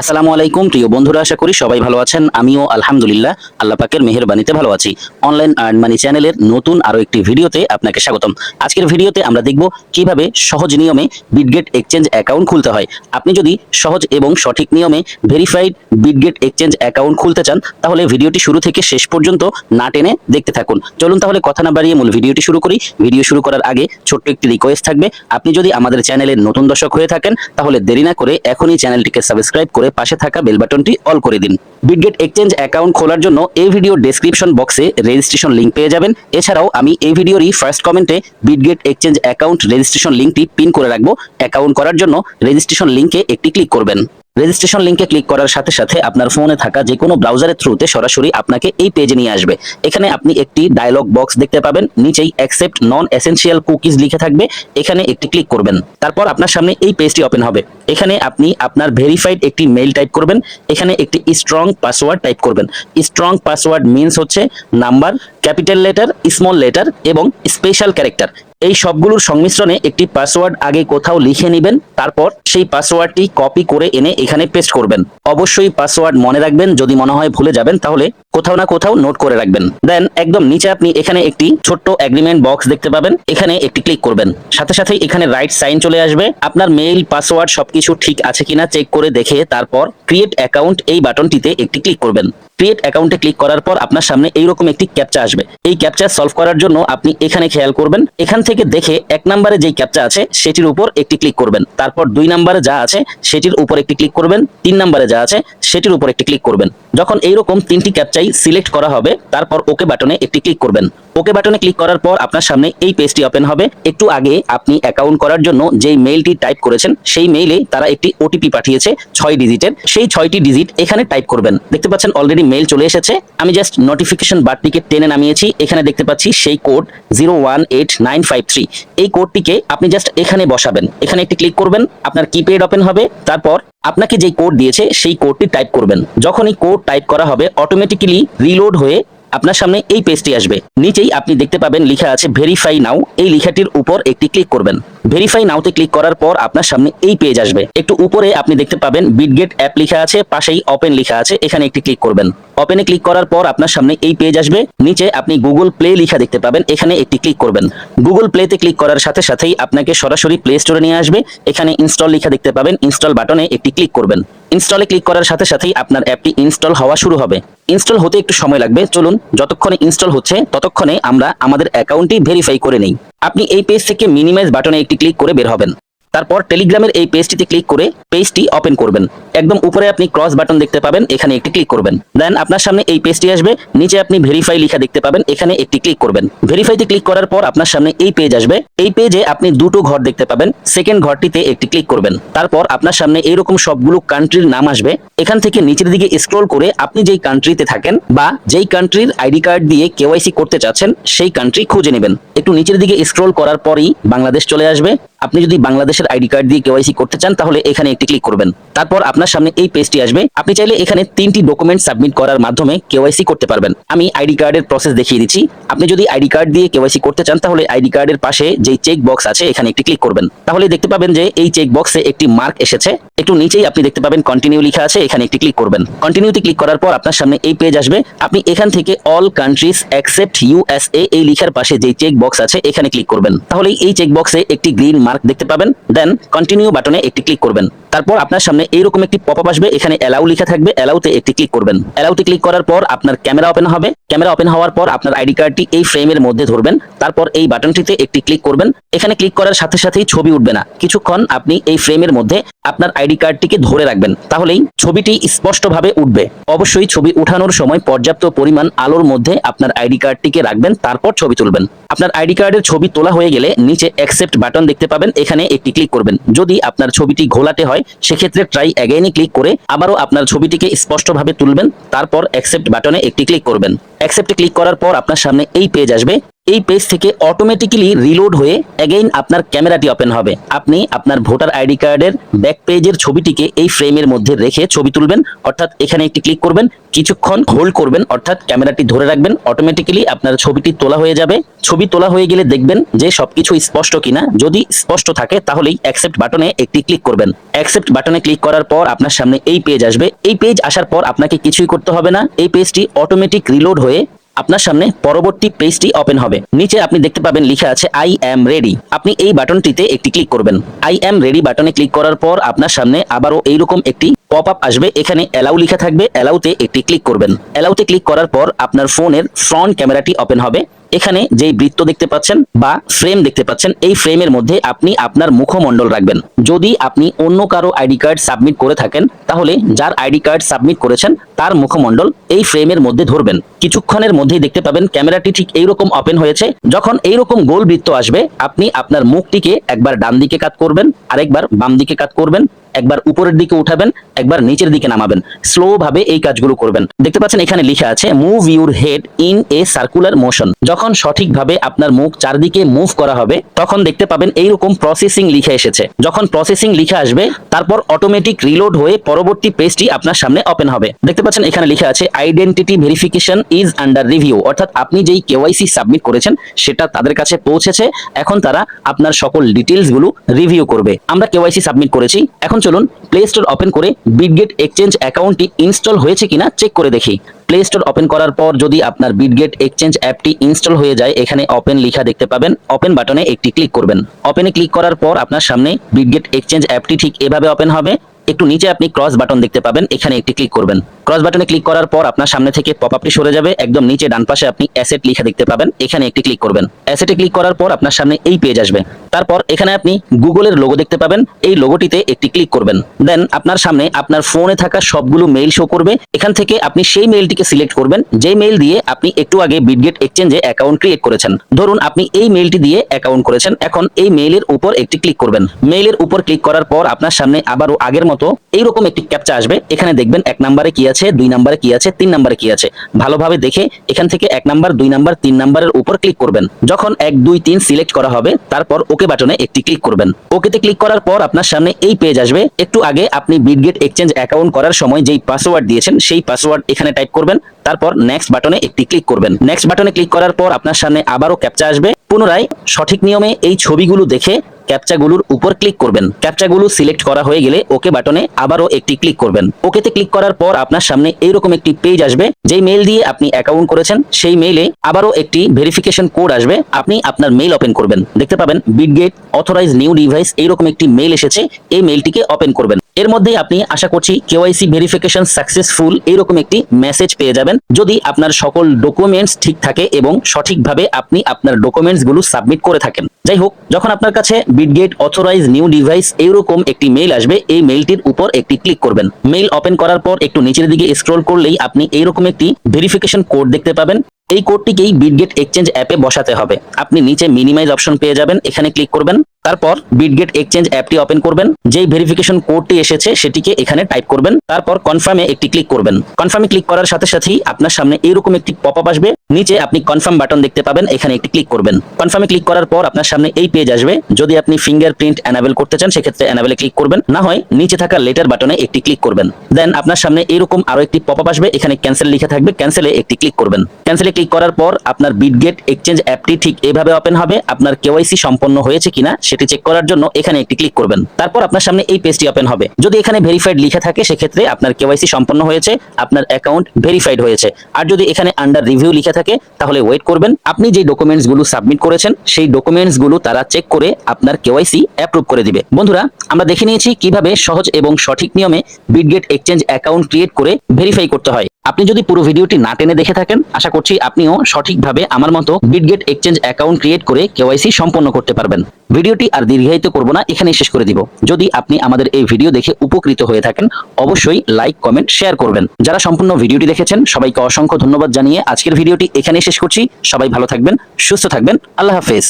আসসালামু আলাইকুম, প্রিয় বন্ধুরা, আশা করি সবাই ভালো আছেন। আমিও আলহামদুলিল্লাহ, আল্লাহ পাকের মেহেরবানিতে ভালো আছি। অনলাইন আর্ন মানি চ্যানেলের নতুন আরও একটি ভিডিওতে আপনাকে স্বাগতম। আজকের ভিডিওতে আমরা দেখব কীভাবে সহজ নিয়মে বিটগেট এক্সচেঞ্জ অ্যাকাউন্ট খুলতে হয়। আপনি যদি সহজ এবং সঠিক নিয়মে ভেরিফাইড বিটগেট এক্সচেঞ্জ অ্যাকাউন্ট খুলতে চান, তাহলে ভিডিওটি শুরু থেকে শেষ পর্যন্ত না টেনে দেখতে থাকুন। চলুন তাহলে কথা না বাড়িয়ে মূল ভিডিওটি শুরু করি। ভিডিও শুরু করার আগে ছোট্ট একটি রিকোয়েস্ট থাকবে। আপনি যদি আমাদের চ্যানেলের নতুন দর্শক হয়ে থাকেন, তাহলে দেরি না করে এখনই চ্যানেলটিকে সাবস্ক্রাইব করে পাশে থাকা বেল বাটনটি অল করে দিন। বিটগেট এক্সচেঞ্জ অ্যাকাউন্ট খোলার জন্য এই ভিডিও ডেসক্রিপশন বক্সে রেজিস্ট্রেশন লিঙ্ক পেয়ে যাবেন। এছাড়াও আমি এই ভিডিওরই ফার্স্ট কমেন্টে বিটগেট এক্সচেঞ্জ অ্যাকাউন্ট রেজিস্ট্রেশন লিঙ্কটি পিন করে রাখব। অ্যাকাউন্ট করার জন্য রেজিস্ট্রেশন লিঙ্কে একটি ক্লিক করবেন। রেজিস্ট্রেশন লিংকে ক্লিক করার সাথে সাথে আপনার ফোনে থাকা যে কোনো ব্রাউজারের থ্রুতে সরাসরি আপনাকে এই পেজে নিয়ে আসবে। এখানে আপনি একটি ডায়লগ বক্স দেখতে পাবেন, নিচেই অ্যাকসেপ্ট নন এসেনশিয়াল কুকিজ লিখে থাকবে, এখানে একটি ক্লিক করবেন। তারপর আপনার সামনে এই পেজটি ওপেন হবে। এখানে আপনি আপনার ভেরিফাইড একটি মেইল টাইপ করবেন, এখানে একটি স্ট্রং পাসওয়ার্ড টাইপ করবেন। স্ট্রং পাসওয়ার্ড মিনস হচ্ছে number capital letter small letter এবং স্পেশাল ক্যারেক্টার এই সবগুলোর সংমিশ্রণে একটি পাসওয়ার্ড আগে কোথাও লিখে নেবেন, তারপর সেই পাসওয়ার্ডটি কপি করে এনে এখানে পেস্ট করবেন। অবশ্যই পাসওয়ার্ড মনে রাখবেন, যদি মনে হয় ভুলে যাবেন, তাহলে কোথাও না কোথাও নোট করে রাখবেন। দেন একদম নিচে আপনি এখানে একটি ছোট্ট এগ্রিমেন্ট বক্স দেখতে পাবেন, এখানে একটি ক্লিক করবেন। সাথে সাথে এখানে রাইট সাইন চলে আসবে। আপনার মেইল পাসওয়ার্ড সবকিছু ঠিক আছে কিনা চেক করে দেখে তারপর ক্রিয়েট অ্যাকাউন্ট এই বাটনটিতে একটি ক্লিক করবেন। ক্রিয়েট অ্যাকাউন্টে ক্লিক করার পর আপনার সামনে এইরকম একটি ক্যাপচা আসবে। এই ক্যাপচা সলভ করার জন্য আপনি এখানে খেয়াল করবেন, এখান থেকে দেখে এক নম্বরে যেই ক্যাপচা আছে, সেটির উপর একটি ক্লিক করবেন। তারপর দুই নম্বরে যা আছে, সেটির উপর একটি ক্লিক করবেন। তিন নম্বরে যা আছে, সেটির উপর একটি ক্লিক করবেন। যখন এইরকম তিনটি ক্যাপচাই সিলেক্ট করা হবে, তারপর ওকে বাটনে একটি ক্লিক করবেন। ওকে বাটনে ক্লিক করার পর আপনার সামনে এই পেজটি ওপেন হবে। একটু আগে আপনি অ্যাকাউন্ট করার জন্য যেই মেইলটি টাইপ করেছেন, সেই মেইলে তারা একটি ওটিপি পাঠিয়েছে, ছয় ডিজিটের সেই ছয়টি ডিজিট এখানে টাইপ করবেন। দেখতে পাচ্ছেন অলরেডি মেইল চলে এসেছে। আমি জাস্ট নোটিফিকেশন বারটিকে টেনে নামিয়েছি। এখানে দেখতে পাচ্ছি সেই code zero one eight nine five three এই কোডটিকে আপনি জাস্ট এখানে বসাবেন। এখানে একটি ক্লিক করবেন, আপনার কিপ্যাড ওপেন হবে। তারপর আপনাকে যেই কোড দিয়েছে, সেই কোডটি টাইপ করবেন। যখন এই কোড টাইপ করা হবে অটোমেটিক্যালি রিলোড হয়ে আপনার সামনে এই পেজটি আসবে। নিচেই আপনি দেখতে পাবেন, লেখা আছে ভেরিফাই নাও এই লেখাটির উপর একটি ক্লিক করবেন। ভেরিফাই নাওতে ক্লিক করার পর আপনার সামনে এই পেজ আসবে। একটু উপরে আপনি দেখতে পাবেন বিটগেট অ্যাপ লেখা আছে, পাশেই ওপেন লেখা আছে, এখানে একটি ক্লিক করবেন। ওপেনে ক্লিক করার পর আপনার সামনে এই পেজ আসবে, নিচে আপনি গুগল প্লে লেখা দেখতে পাবেন, এখানে একটি ক্লিক করবেন। গুগল প্লেতে ক্লিক করার সাথে সাথেই আপনাকে সরাসরি প্লে স্টোরে নিয়ে আসবে, এখানে ইনস্টল লেখা দেখতে পাবেন ইনস্টল বাটনে একটি ক্লিক করবেন। ইনস্টলে ক্লিক করার সাথে সাথেই আপনার অ্যাপটি ইনস্টল হওয়া শুরু হবে। ইনস্টল হতে একটু সময় লাগবে, চলুন যতক্ষণে ইনস্টল হচ্ছে, ততক্ষণে আমরা আমাদের অ্যাকাউন্টটি ভেরিফাই করে নেই। আপনি এই পেজ থেকে মিনিমাইজ বাটনে একটি ক্লিক করে বের হবেন। তারপর টেলিগ্রামের এই পেজটিতে ক্লিক করে পেজটি ওপেন করবেন। একদম উপরে আপনি ক্রস বাটন দেখতে পাবেন, এখানে একটি ক্লিক করবেন। দেন আপনার সামনে এই পেজটি আসবে, নিচে আপনি ভেরিফাই লেখা দেখতে পাবেন, এখানে একটি ক্লিক করবেন। ভেরিফাইতে ক্লিক করার পর আপনার সামনে এই পেজ আসবে। এই পেজে আপনি দুটো ঘর দেখতে পাবেন সেকেন্ড ঘরটিতে একটি ক্লিক করবেন। তারপর আপনার সামনে এইরকম সবগুলো কান্ট্রির নাম আসবে। এখান থেকে নিচের দিকে স্ক্রল করে আপনি যেই কান্ট্রিতে থাকেন বা যেই কান্ট্রির আইডি কার্ড দিয়ে কেওয়াইসি করতে চাচ্ছেন, সেই কান্ট্রি খুঁজে নেবেন। একটু নিচের দিকে স্ক্রল করার পরেই বাংলাদেশ চলে আসবে। আপনি যদি বাংলাদেশের আইডি কার্ড দিয়ে কেওয়াইসি করতে চান, তাহলে এখানে একটি ক্লিক করবেন। তারপর আপনার সামনে এই পেজটি আসবে। আপনি চাইলে এখানে তিনটি ডকুমেন্ট সাবমিট করার মাধ্যমে কেওয়াইসি করতে পারবেন। আমি আইডি কার্ডের প্রসেস দেখিয়ে দিচ্ছি। আপনি যদি আইডি কার্ড দিয়ে কেওয়াইসি করতে চান, তাহলে আইডি কার্ডের পাশে যে চেক বক্স আছে, এখানে একটি ক্লিক করবেন। তাহলে দেখতে পাবেন যে এই চেক বক্সে একটি মার্ক এসেছে। একটু নিচেই আপনি দেখতে পাবেন কন্টিনিউ লেখা আছে, এখানে একটি ক্লিক করবেন। কন্টিনিউতে ক্লিক করার পর আপনার সামনে এই পেজ আসবে। আপনি এখান থেকে অল কান্ট্রিজ অ্যাকসেপ্ট ইউএসএ এই লেখার পাশে যেই চেক বক্স আছে, এখানে ক্লিক করবেন। তাহলে এই চেক বক্সে একটি গ্রিন মার্ক দেখতে পাবেন। দেন কন্টিনিউ বাটনে একটি ক্লিক করবেন। তারপর আপনার সামনে এইরকম একটি পপ আসবে, এখানে অ্যালাউ লেখা থাকবে অ্যালাউতে একটি ক্লিক করবেন। অ্যালাউতে ক্লিক করার পর আপনার ক্যামেরা ওপেন হবে। ক্যামেরা ওপেন হওয়ার পর আপনার আইডি কার্ডটি এই ফ্রেমের মধ্যে ধরবেন। তারপর এই বাটনটিতে একটি ক্লিক করবেন। এখানে ক্লিক করার সাথে সাথেই ছবি উঠবে না। কিছুক্ষণ আপনি এই ফ্রেমের মধ্যে আপনার আইডি কার্ডটিকে ধরে রাখবেন। তাহলেই ছবিটি স্পষ্টভাবে উঠবে। অবশ্যই ছবি উঠানোর সময় পর্যাপ্ত পরিমাণ আলোর মধ্যে আপনার আইডি কার্ডটিকে রাখবেন। তারপর ছবি তুলবেন। আপনার আইডি কার্ডের ছবি তোলা হয়ে গেলে নিচে অ্যাকসেপ্ট বাটন দেখতে পাবেন। এখানে একটি ক্লিক করবেন। যদি আপনার ছবিটি ঘোলাটে হয় সেক্ষেত্রে ট্রাই অ্যাগেইনে ক্লিক করে আবারও আপনার ছবিটিকে স্পষ্টভাবে তুলবেন, তারপর অ্যাকসেপ্ট বাটনে একটি ক্লিক করবেন। অ্যাকসেপ্টে ক্লিক করার পর আপনার সামনে এই পেজ আসবে। এই পেজ থেকে অটোমেটিক্যালি রিলোড হয়ে অ্যাগেইন আপনার ক্যামেরাটি ওপেন হবে। আপনি আপনার ভোটার আইডি কার্ডের ব্যাক পেজের ছবিটিকে এই ফ্রেমের মধ্যে রেখে ছবি তুলবেন, অর্থাৎ এখানে একটি ক্লিক করবেন, কিছুক্ষণ হোল্ড করবেন, অর্থাৎ ক্যামেরাটি ধরে রাখবেন অটোমেটিক্যালি আপনার ছবিটি তোলা হয়ে যাবে। ছবি তোলা হয়ে গেলে দেখবেন যে সবকিছু স্পষ্ট কিনা। যদি স্পষ্ট থাকে তাহলেই অ্যাকসেপ্ট বাটনে একটি ক্লিক করবেন। অ্যাকসেপ্ট বাটনে ক্লিক করার পর আপনার সামনে এই পেজ আসবে। এই পেজ আসার পর আপনাকে কিছুই করতে হবে না। এই পেজটি অটোমেটিক রিলোড হয়ে আপনার সামনে পরবর্তী পেজটি ওপেন হবে। নিচে আপনি দেখতে পাবেন লেখা আছে আই অ্যাম রেডি আপনি এই বাটনটিতে একটি ক্লিক করবেন। আই অ্যাম রেডি বাটনে ক্লিক করার পর আপনার সামনে আবারও এইরকম একটি পপ আপ আসবে। এখানে অ্যালাউ লেখা থাকবে। অ্যালাউতে একটি ক্লিক করবেন। অ্যালাউতে ক্লিক করার পর আপনার ফোনের ফ্রন্ট ক্যামেরাটি ওপেন হবে। এখানে যেই বৃত্ত দেখতে পাচ্ছেন বা ফ্রেম দেখতে পাচ্ছেন, এই ফ্রেমের মধ্যে আপনি আপনার মুখমণ্ডল রাখবেন। যদি আপনি অন্য কারও আইডি কার্ড সাবমিট করে থাকেন, তাহলে যার আইডি কার্ড সাবমিট করেছেন, তার মুখমণ্ডল এই ফ্রেমের মধ্যে ধরবেন। কিছুক্ষণের মধ্যেই দেখতে পাবেন ক্যামেরাটি ঠিক এইরকম ওপেন হয়েছে। যখন এইরকম গোল বৃত্ত আসবে, আপনি আপনার মুখটিকে একবার ডান দিকে কাত করবেন, আরেকবার বাম দিকে কাত করবেন। একবার উপরের দিকে উঠাবেন, একবার নিচের দিকে নামাবেন। স্লো ভাবে এই কাজগুলো করবেন। দেখতে পাচ্ছেন এখানে লেখা আছে move your head in a circular motion যখন সঠিকভাবে আপনার মুখ চারদিকে মুভ করা হবে, তখন দেখতে পাবেন এইরকম প্রসেসিং লিখে এসেছে। যখন প্রসেসিং লিখে আসবে, তারপর অটোমেটিক রিলোড হয়ে পরবর্তী পেজটি আপনার সামনে ওপেন হবে। দেখতে পাচ্ছেন এখানে লেখা আছে identity verification is under review অর্থাৎ আপনি যেই কেওয়াইসি সাবমিট করেছেন, সেটা তাদের কাছে পৌঁছেছে। এখন তারা আপনার সকল ডিটেলসগুলো রিভিউ করবে। আমরা কেওয়াইসি সাবমিট করেছি, এখন চলুন প্লে স্টোর ওপেন করে বিটগেট এক্সচেঞ্জ অ্যাকাউন্টটি ইনস্টল হয়েছে কিনা চেক করে দেখি। প্লে স্টোর ওপেন করার পর যদি আপনার বিটগেট এক্সচেঞ্জ অ্যাপটি ইনস্টল হয়ে যায়, এখানে ওপেন লিখা দেখতে পাবেন। ওপেন বাটনে একটি ক্লিক করবেন। ওপেনে ক্লিক করার পর আপনার সামনে বিটগেট এক্সচেঞ্জ অ্যাপটি ঠিক এভাবে ওপেন হবে। একটু নিচে আপনি ক্রস বাটন দেখতে পাবেন, এখানে একটি ক্লিক করবেন। ক্রস বাটনে ক্লিক করার পর আপনার সামনে থেকে পপ আপটি সরে যাবে, একদম নিচে ডান পাশে আপনি অ্যাসেট লেখা দেখতে পাবেন, এখানে একটি ক্লিক করবেন। অ্যাসেটে ক্লিক করার পর আপনার সামনে এই পেজ আসবে। তারপর এখানে আপনি গুগলের লোগো দেখতে পাবেন, এই লোগোটিতে একটি ক্লিক করবেন। দেন আপনার সামনে আপনার ফোনে থাকা সবগুলো মেইল শো করবে। এখান থেকে আপনি সেই মেইলটিকে সিলেক্ট করবেন যে মেইল দিয়ে আপনি একটু আগে বিটগেট এক্সচেঞ্জে অ্যাকাউন্ট ক্রিয়েট করেছেন। ধরুন আপনি এই মেইলটি দিয়ে অ্যাকাউন্ট করেছেন, এখন এই মেইলের উপর একটি ক্লিক করবেন। মেইলের উপর ক্লিক করার পর আপনার সামনে আবারও আগের মতো এইরকম একটি ক্যাপচা আসবে। এখানে দেখবেন এক নাম্বারে কি আছে, দুই নাম্বারে কি আছে, তিন নাম্বারে কি আছে। ভালোভাবে দেখে এখান থেকে এক নাম্বার, দুই নাম্বার, তিন নাম্বারের উপর ক্লিক করবেন। যখন এক, দুই, তিন সিলেক্ট করা হবে, তারপর ওকে বাটনে একটি ক্লিক করবেন। ওকেতে ক্লিক করার পর আপনার সামনে এই পেজ আসবে। একটু আগে আপনি বিটগেট এক্সচেঞ্জ অ্যাকাউন্ট করার সময় যেই পাসওয়ার্ড দিয়েছেন, সেই পাসওয়ার্ড এখানে টাইপ করবেন। তারপর নেক্সট বাটনে একটি ক্লিক করবেন। নেক্সট বাটনে ক্লিক করার পর আপনার সামনে আবারও ক্যাপচা আসবে। পুনরায় সঠিক নিয়মে এই ছবিগুলো দেখে ক্যাপচাগুলোর উপর ক্লিক করবেন। ক্যাপচাগুলো সিলেক্ট করা হয়ে গেলে ওকে বাটনে আবারও একটি ক্লিক করবেন। ওকেতে ক্লিক করার পর আপনার সামনে এইরকম একটি পেজ আসবে, যেই মেইল দিয়ে আপনি অ্যাকাউন্ট করেছেন, সেই মেইলে আবারও একটি ভেরিফিকেশন কোড আসবে। আপনি আপনার মেইল ওপেন করবেন। দেখতে পাবেন বিটগেট অথরাইজ নিউ ডিভাইস এইরকম একটি মেইল এসেছে, এই মেইলটিকে ওপেন করবেন। এর মধ্যেই আপনি আশা করছি কেওয়াইসি ভেরিফিকেশন সাকসেসফুল এরকম একটি মেসেজ পেয়ে যাবেন। যদি আপনার সকল ডকুমেন্টস ঠিক থাকে এবং সঠিকভাবে আপনি আপনার ডকুমেন্টসগুলো সাবমিট করে থাকেন। যাই হোক যখন আপনার কাছে বিটগেট অথরাইজ নিউ ডিভাইস এরকম একটি মেইল আসবে, এই মেইলটির উপর একটি ক্লিক করবেন। মেইল ওপেন করার পর একটু নিচের দিকে স্ক্রল করলেই আপনি এইরকম একটি ভেরিফিকেশন কোড দেখতে পাবেন। এই কোডটিকেই বিটগেট এক্সচেঞ্জ অ্যাপে বসাতে হবে। আপনি নিচে মিনিমাইজ অপশন পেয়ে যাবেন, এখানে ক্লিক করবেন। তারপর বিটগেট এক্সচেঞ্জ অ্যাপটি ওপেন করবেন। যেই ভেরিফিকেশন কোডটি এসেছে, সেটিকে এখানে টাইপ করবেন। তারপর কনফার্মে একটি ক্লিক করবেন। কনফার্মে ক্লিক করার সাথে সাথেই আপনার সামনে এরকম একটি পপ আপ আসবে। নিচে আপনি কনফার্ম বাটন দেখতে পাবেন, এখানে একটি ক্লিক করবেন। কনফার্মে ক্লিক করার পর আপনার সামনে এই পেজ আসবে। যদি আপনি ফিঙ্গারপ্রিন্ট এনাবেল করতে চান, সেক্ষেত্রে এনাবেলে ক্লিক করবেন। না হয় নিচে থাকা লেটার বাটনে একটি ক্লিক করবেন। দেন আপনার সামনে এরকম আরও একটি পপ আপ আসবে। এখানে ক্যান্সেল লেখা থাকবে। ক্যান্সেলে একটি ক্লিক করবেন। ক্যান্সেলে ক্লিক করার পর আপনার বিটগেট এক্সচেঞ্জ অ্যাপটি ঠিক এভাবে ওপেন হবে। আপনার কেওয়াইসি সম্পন্ন হয়েছে কিনা সেটি চেক করার জন্য এখানে একটি ক্লিক করবেন। তারপর আপনার সামনে এই পেজটি ওপেন হবে। যদি এখানে ভেরিফাইড লেখা থাকে, সেক্ষেত্রে আপনার কেওয়াইসি সম্পন্ন হয়েছে, আপনার অ্যাকাউন্ট ভেরিফাইড হয়েছে। আর যদি এখানে আন্ডার রিভিউ লেখা থাকে, তাহলে ওয়েট করবেন। আপনি যে ডকুমেন্টসগুলো সাবমিট করেছেন, সেই ডকুমেন্টসগুলো তারা চেক করে আপনার কেওয়াইসি অ্যাপ্রুভ করে দিবে। বন্ধুরা, আমরা দেখে নিয়েছি কীভাবে সহজ এবং সঠিক নিয়মে বিটগেট এক্সচেঞ্জ অ্যাকাউন্ট ক্রিয়েট করে ভেরিফাই করতে হয়। আপনি যদি পুরো ভিডিওটি না টেনে দেখে থাকেন, আশা করছি আপনিও সঠিকভাবে আমার মতো বিটগেট এক্সচেঞ্জ অ্যাকাউন্ট ক্রিয়েট করে কেওয়াইসি সম্পন্ন করতে পারবেন। ভিডিওটি আর দীর্ঘায়িত করব না, এখানেই শেষ করে দিব। যদি আপনি আমাদের এই ভিডিও দেখে উপকৃত হয়ে থাকেন, অবশ্যই লাইক কমেন্ট শেয়ার করবেন। যারা সম্পূর্ণ ভিডিওটি দেখেছেন, সবাইকে অসংখ্য ধন্যবাদ জানিয়ে আজকের ভিডিওটি এখানেই শেষ করছি। সবাই ভালো থাকবেন, সুস্থ থাকবেন, আল্লাহ হাফেজ।